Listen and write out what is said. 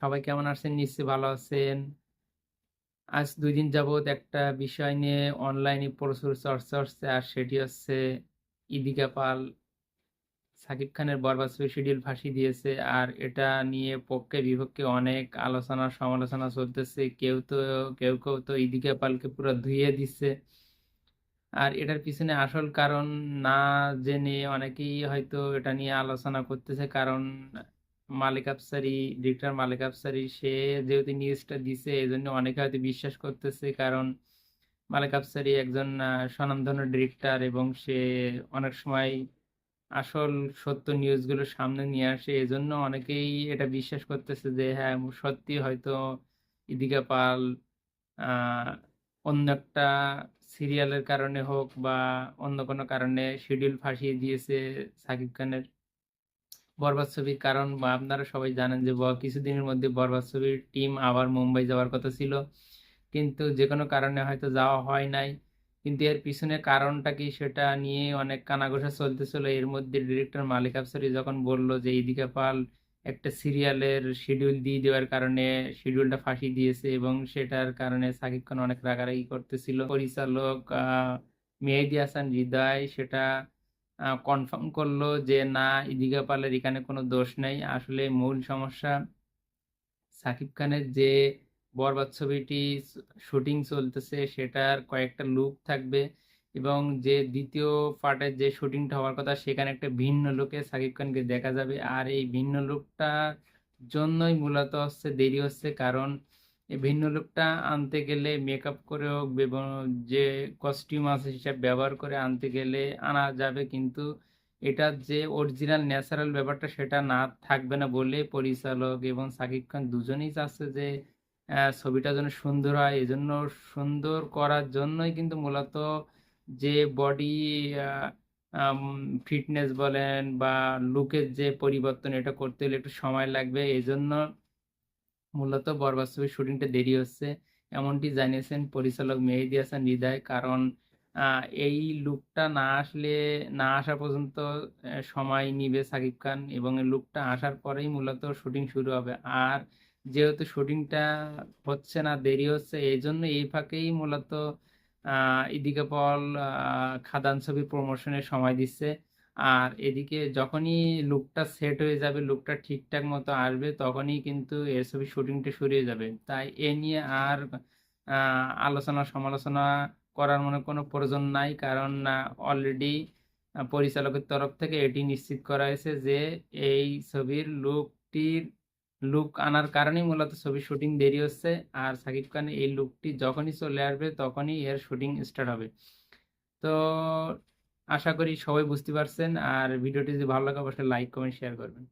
সবাই কেমন আছেন? নিশ্চয়ই ভালো আছেন। আজ ২ দিন যাবৎ একটা বিষয় নিয়ে অনলাইনে প্রচুর চর্চা হচ্ছে। আর সেটি হচ্ছে ইদিকা পাল সাকিব খানের বরবাদ শিডিউল ফাঁসি দিয়েছে। আর এটা নিয়ে পক্ষে বিপক্ষে অনেক আলোচনা সমালোচনা চলতেছে। কেউ তো কেউ, কেউ তো ইদিকা পালকে পুরো ধুইয়ে দিচ্ছে। আর এটার পিছনে আসল কারণ না জেনে অনেকেই হয়তো এটা নিয়ে আলোচনা করতেছে। কারণ মালিক আফসারী, ডিরেক্টর মালিক আফসারী সে যেহেতু নিউজটা দিছে এই জন্য অনেকে হয়তো বিশ্বাস করতেছে। কারণ মালিক আফসারী একজন স্বনামধন্য ডিরেক্টর এবং সে অনেক সময় আসল সত্য নিউজগুলো সামনে নিয়ে আসে। এজন্য অনেকেই এটা বিশ্বাস করতেছে যে হ্যাঁ, সত্যি হয়তো ইদিকা পাল অন্য একটা সিরিয়ালের কারণে হোক বা অন্য কোনো কারণে শিডিউল ফাঁসিয়ে দিয়েছে সাকিব খানের। বরবাদ ছবির কারণ আপনারা সবাই জানেন যে কিছুদিনের মধ্যে বরবাদ ছবির টিম আবার মুম্বাই যাওয়ার কথা ছিল। কিন্তু যে কোনো কারণে হয়তো যাওয়া হয় নাই। কিন্তু এর পিছনে কারণটা কি সেটা নিয়ে অনেক কানাঘোষা চলতেছিল। এর মধ্যে ডিরেক্টর মালিক আফসারী যখন বলল যে ইদিকা পাল, একটা সিরিয়ালের শিডিউল দিয়ে দেওয়ার কারণে শিডিউলটা ফাঁসি দিয়েছে এবং সেটার কারণে সাকিব খান অনেক রাগারাগি করতেছিল। পরিচালক মেহেদি হাসান হৃদয় সেটা কনফার্ম করল যে, না ইদিকা পালের এখানে কোনো দোষ নেই। আসলে মূল সমস্যা সাকিব খানের যে বরবাদ ছবিটি শুটিং চলতেছে, সেটার কয়েকটা লুক থাকবে এবং যে দ্বিতীয় পার্টের যে শুটিংটা হওয়ার কথা, সেখানে একটা ভিন্ন লুকে সাকিব খানকে দেখা যাবে। আর এই ভিন্ন লুকটার জন্যই মূলত হচ্ছে দেরি হচ্ছে। কারণ এই ভিন্ন লুকটা আনতে গেলে মেকআপ করে হোক যে কস্টিউম আছে সেসব ব্যবহার করে আনতে গেলে আনা যাবে। কিন্তু এটার যে অরিজিনাল ন্যাচারাল ব্যাপারটা সেটা না থাকবে না বলে পরিচালক এবং সাকিব খান দুজনেই চাচ্ছে যে ছবিটা যেন সুন্দর হয়। এজন্য সুন্দর করার জন্যই কিন্তু মূলত যে বডি ফিটনেস বলেন বা লুকের যে পরিবর্তন এটা করতে হলে একটু সময় লাগবে। এজন্য মূলত বরবাদ ছবির শুটিংটা দেরি হচ্ছে। এমনটি জানিয়েছেন পরিচালক মেহেদী হাসান হৃদয়। কারণ এই লুকটা না আসলে না আসা পর্যন্ত সময় নিবে সাকিব খান এবং এই লুকটা আসার পরেই মূলত শুটিং শুরু হবে। আর যেহেতু শুটিংটা হচ্ছে না, দেরি হচ্ছে এই জন্য এই ফাঁকেই মূলত ইদিকা পাল খাদান ছবির প্রমোশনের সময় দিচ্ছে। আর এদিকে যখনই লুকটা সেট হয়ে যাবে, লুকটা ঠিকঠাক মতো আসবে তখনই কিন্তু এর ছবির শুটিংটা শুরু হয়ে যাবে। তাই এ নিয়ে আর আলোচনা সমালোচনা করার মনে কোনো প্রয়োজন নাই। কারণ অলরেডি পরিচালকের তরফ থেকে এটি নিশ্চিত করা হয়েছে যে এই ছবির লুকটির লুক আনার কারণেই মূলত ছবির শুটিং দেরি হচ্ছে। আর সাকিব খানের এই লুকটি যখনই চলে আসবে তখনই এর শুটিং স্টার্ট হবে। তো আশা করি সবাই বুঝতে পারছেন। আর ভিডিওটি যদি ভালো লাগে অবশ্যই লাইক, কমেন্ট, শেয়ার করবেন।